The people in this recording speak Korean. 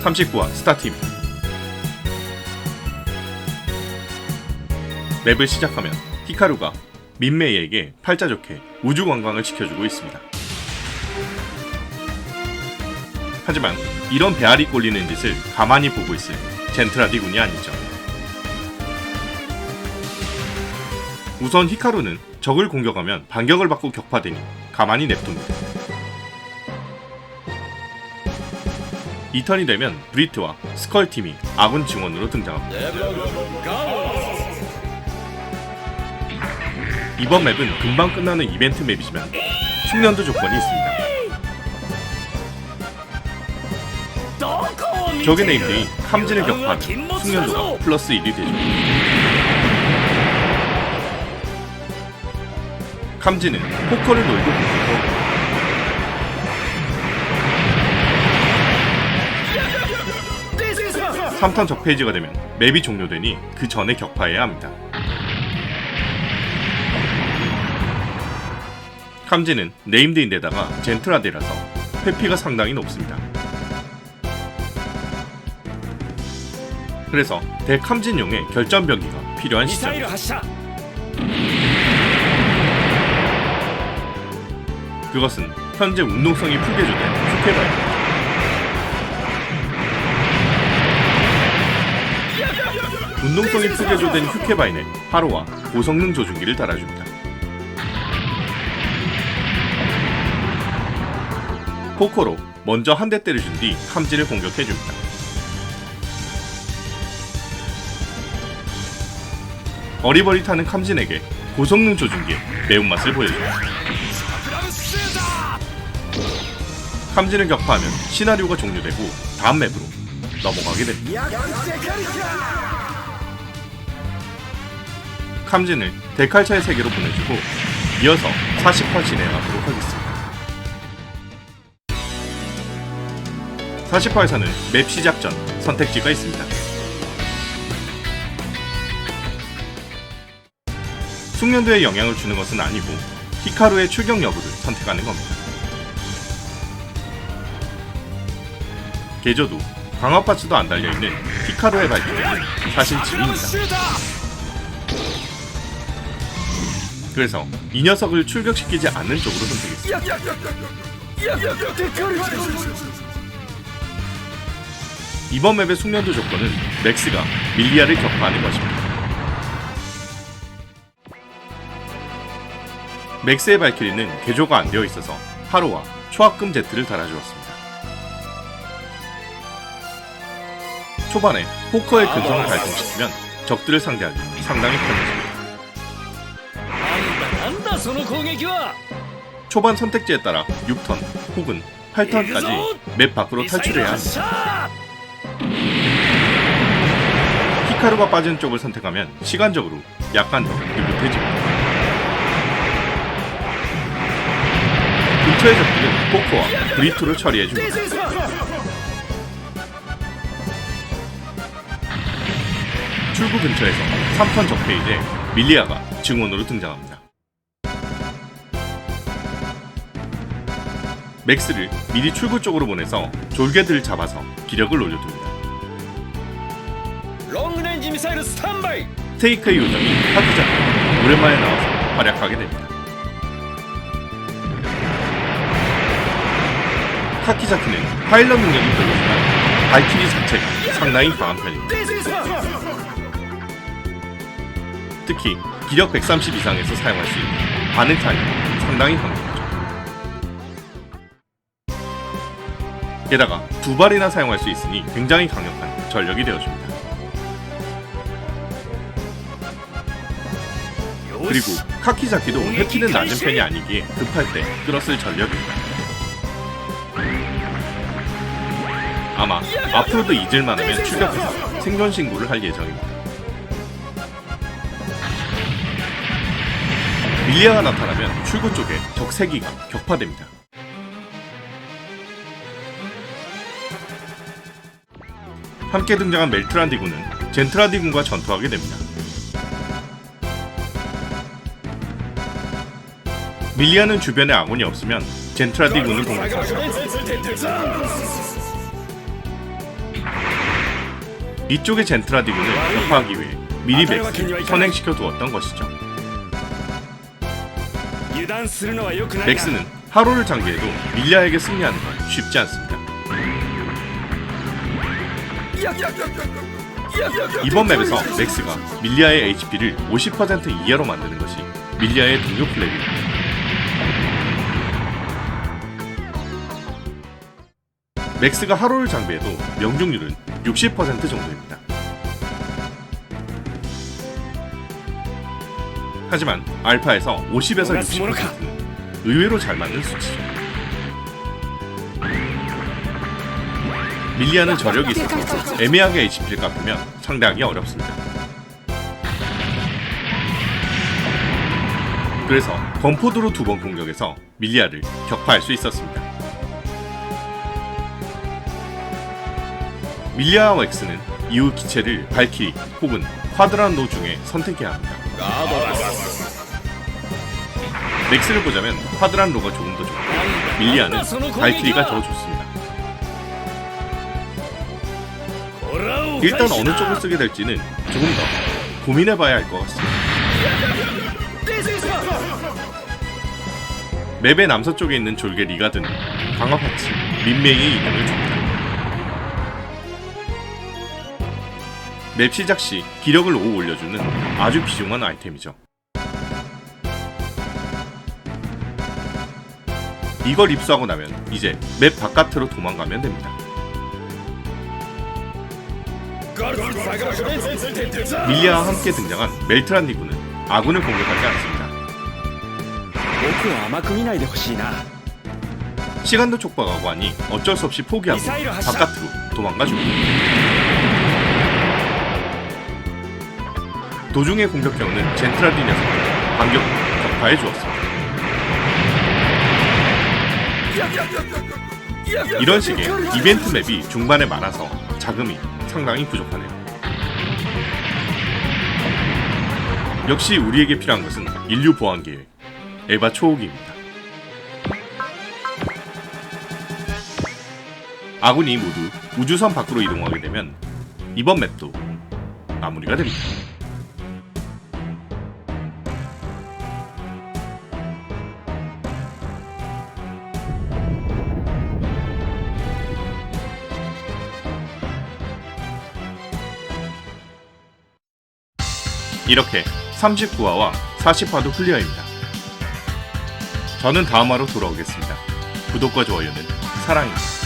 39화 스타트입니다. 맵을 시작하면 히카루가 민메이에게 팔자 좋게 우주 관광을 시켜주고 있습니다. 하지만 이런 배알이 꼴리는 짓을 가만히 보고 있을 젠트라디 군이 아니죠. 우선 히카루는 적을 공격하면 반격을 받고 격파되니 가만히 냅둡니다. 이 턴이 되면 브리트와 스컬 팀이 아군 증원으로 등장합니다. 이번 맵은 금방 끝나는 이벤트 맵이지만 숙련도 조건이 있습니다. 적의 네임들이 함진을 격파하면 숙련도가 플러스 1이 되죠. 함진은 포커를 놀고 공격하고 3탄 적 페이지가 되면 맵이 종료되니 그 전에 격파해야 합니다. 캄지는 네임드인데다가 젠틀하드라서 회피가 상당히 높습니다. 그래서 대캄진용의 결전병기가 필요한 시점입니다. 그것은 현재 운동성이 풀게조된 후케바입니다. 운동성이 투제조된 휴케바인에 하루와 고성능 조준기를 달아줍니다. 포코로 먼저 한 대 때려준 뒤 함지를 공격해줍니다. 어리버리타는 캄진에게 고성능 조준기의 매운맛을 보여줍니다. 캄진을 격파하면 시나리오가 종료되고 다음 맵으로 넘어가게 됩니다. 캄진을 데칼차의 세계로 보내주고 이어서 40화 진행하도록 하겠습니다. 40화에서는 맵 시작 전 선택지가 있습니다. 숙련도에 영향을 주는 것은 아니고 히카루의 출격 여부를 선택하는 겁니다. 개조도 방어파츠도 안 달려있는 히카루의 발길은 사실 집입니다. 그래서 이 녀석을 출격시키지 않는 쪽으로 선택했습니다. 이번 맵의 숙련도 조건은 맥스가 밀리아를 격파하는 것입니다. 맥스의 발키리는 개조가 안 되어 있어서 하로와 초합금 제트를 달아주었습니다. 초반에 포커의 근성을 발동시키면 적들을 상대하기 상당히 편해집니다. 초반 선택지에 따라 6턴 혹은 8턴까지 맵 밖으로 탈출해야 합니다. 히카루가 빠진 쪽을 선택하면 시간적으로 약간 더 느긋해집니다. 근처의 적들은 포크와 브리트를 처리해줍니다. 출구 근처에서 3턴 적폐이제 밀리아가 증원으로 등장합니다. 맥스를 미리 출구 쪽으로 보내서 졸개들을 잡아서 기력을 올려줍니다. 롱레인지 미사일 스탠바이! 테이크의 요정이 파티장으로 오랜만에 나와서 활약하게 됩니다. 카키자크는 파일럿 능력이 별로지만 발키리 자체가 상당히 강한 편입니다. 특히 기력 130 이상에서 사용할 수 있는 반응탄이 상당히 강합니다. 게다가 두 발이나 사용할 수 있으니 굉장히 강력한 전력이 되어줍니다. 그리고 카키자키도 회피는 낮은 편이 아니기에 급할 때 끌었을 전력입니다. 아마 앞으로도 잊을만하면 출격해서 생존 신고를 할 예정입니다. 밀리아가 나타나면 출구 쪽에 적 3기가 격파됩니다. 함께 등장한 멜트란디군은 젠트라디군과 전투하게 됩니다. 밀리아는 주변에 아군이 없으면 젠트라디군을 공격합니다. 이쪽의 젠트라디군을 격파하기 위해 미리 맥스를 선행시켜 두었던 것이죠. 맥스는 하루를 장기해도 밀리아에게 승리하는 건 쉽지 않습니다. 이번 맵에서 맥스가 밀리아의 HP를 50% 이하로 만드는 것이 밀리아의 동료 플랩입니다. 맥스가 하로를 장비해도 명중률은 60% 정도입니다. 하지만 알파에서 50에서 60%는 의외로 잘 맞는 수치죠. 밀리아는 저력이 있어서 애매하게 HP를 깎으면 상대하기 어렵습니다. 그래서 건포드로 두 번 공격해서 밀리아를 격파할 수 있었습니다. 밀리아와 엑스는 이후 기체를 발키리 혹은 쿼드란도 중에 선택해야 합니다. 넥스를 보자면 쿼드란로가 조금 더 좋고 밀리아는 발키리가 더 좋습니다. 음, 일단 음. 어느 쪽을 쓰게 될지는 조금 더 고민해봐야 할 것 같습니다. 맵의 남서쪽에 있는 졸개 리가드는 강화 파츠 민맥의 이름을 줍니다. 맵 시작 시 기력을 5 올려주는 아주 귀중한 아이템이죠. 이걸 입수하고 나면 이제 맵 바깥으로 도망가면 됩니다. 밀리와 함께 등장한 멜트란 니군은 아군을 공격하지 않습니다. 시간도 촉박하고 하니 어쩔 수 없이 포기하고 바깥으로 도망가 줍니다. 도중의 공격 경우는 젠트라디 녀석을 반격을 격파해 주었습니다. 이런 식의 이벤트 맵이 중반에 많아서 자금이 상당히 부족하네요. 역시 우리에게 필요한 것은 인류 보안 계획, 에바 초호기입니다. 아군이 모두 우주선 밖으로 이동하게 되면 이번 맵도 마무리가 됩니다. 이렇게 39화와 40화도 클리어입니다. 저는 다음 화로 돌아오겠습니다. 구독과 좋아요는 사랑입니다.